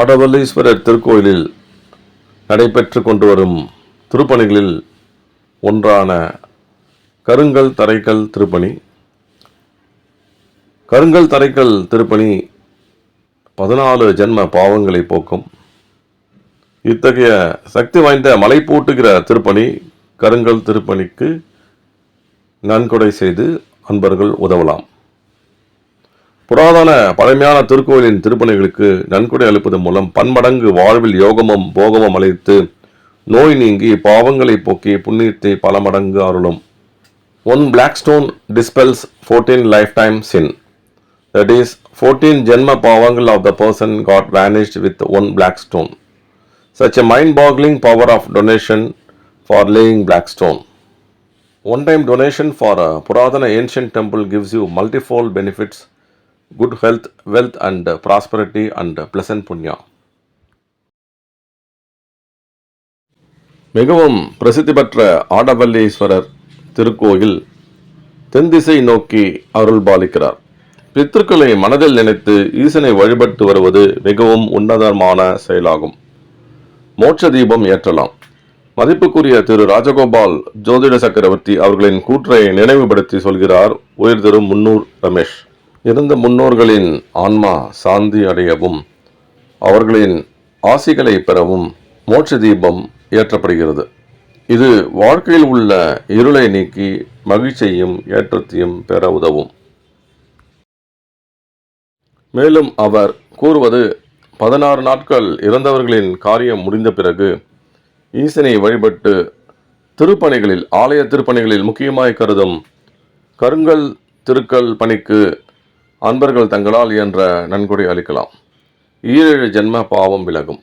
ஆடவல்லீஸ்வரர் திருக்கோயிலில் நடைபெற்று கொண்டு வரும் திருப்பணிகளில் ஒன்றான கருங்கல் தரைக்கல் திருப்பணி. கருங்கல் தரைக்கல் திருப்பணி பதினாலு ஜென்ம பாவங்களை போக்கும். இத்தகைய சக்தி வாய்ந்த மலை பூட்டுகிற திருப்பணி கருங்கல் திருப்பணிக்கு நன்கொடை செய்து அன்பர்கள் உதவலாம். புராதன பழமையான திருக்கோயிலின் திருப்பணிகளுக்கு நன்கொடை அளிப்பதன் மூலம் பன்மடங்கு வாழ்வில் யோகமும் போகமும் அளித்து நோய் நீங்கி பாவங்களை போக்கி புண்ணியத்தை பல மடங்கு அருளும். One black stone dispels fourteen lifetime sin that is fourteen ஜென்ம பாவங்கள் of the person got vanished with one black stone such a mind boggling power of donation for laying black stone One time donation for a Puradana ancient temple gives you multifold benefits. Good health wealth and prosperity and pleasant புண்ணியா மிகவும் பிரசித்தி பெற்ற ஆடவல்லீஸ்வரர் திருக்கோயில் தென்திசை நோக்கி அருள் பாலிக்கிறார் பித்திருக்களை மனதில் நினைத்து ஈசனை வழிபட்டு வருவது மிகவும் உன்னதமான செயலாகும். மோட்ச தீபம் ஏற்றலாம். மதிப்புக்குரிய திரு ராஜகோபால் ஜோதிட சக்கரவர்த்தி அவர்களின் கூற்றை நினைவுபடுத்தி சொல்கிறார் உயர் திரு முன்னூர் ரமேஷ். இருந்த முன்னோர்களின் ஆன்மா சாந்தி அடையவும் அவர்களின் ஆசிகளை பெறவும் மோட்ச தீபம் ஏற்றப்படுகிறது. இது வாழ்க்கையில் உள்ள இருளை நீக்கி மகிழ்ச்சியையும் ஏற்றத்தையும் பெற உதவும். மேலும் அவர் கூறுவது பதினாறு நாட்கள் இறந்தவர்களின் காரியம் முடிந்த பிறகு ஈசனை வழிபட்டு திருப்பணிகளில் ஆலய திருப்பணிகளில் முக்கியமாய் கருதும் கருங்கல் திருக்கல் பணிக்கு அன்பர்கள் தங்களால் என்ற நன்கொடை அளிக்கலாம். ஈரேழு ஜென்ம பாவம் விலகும்.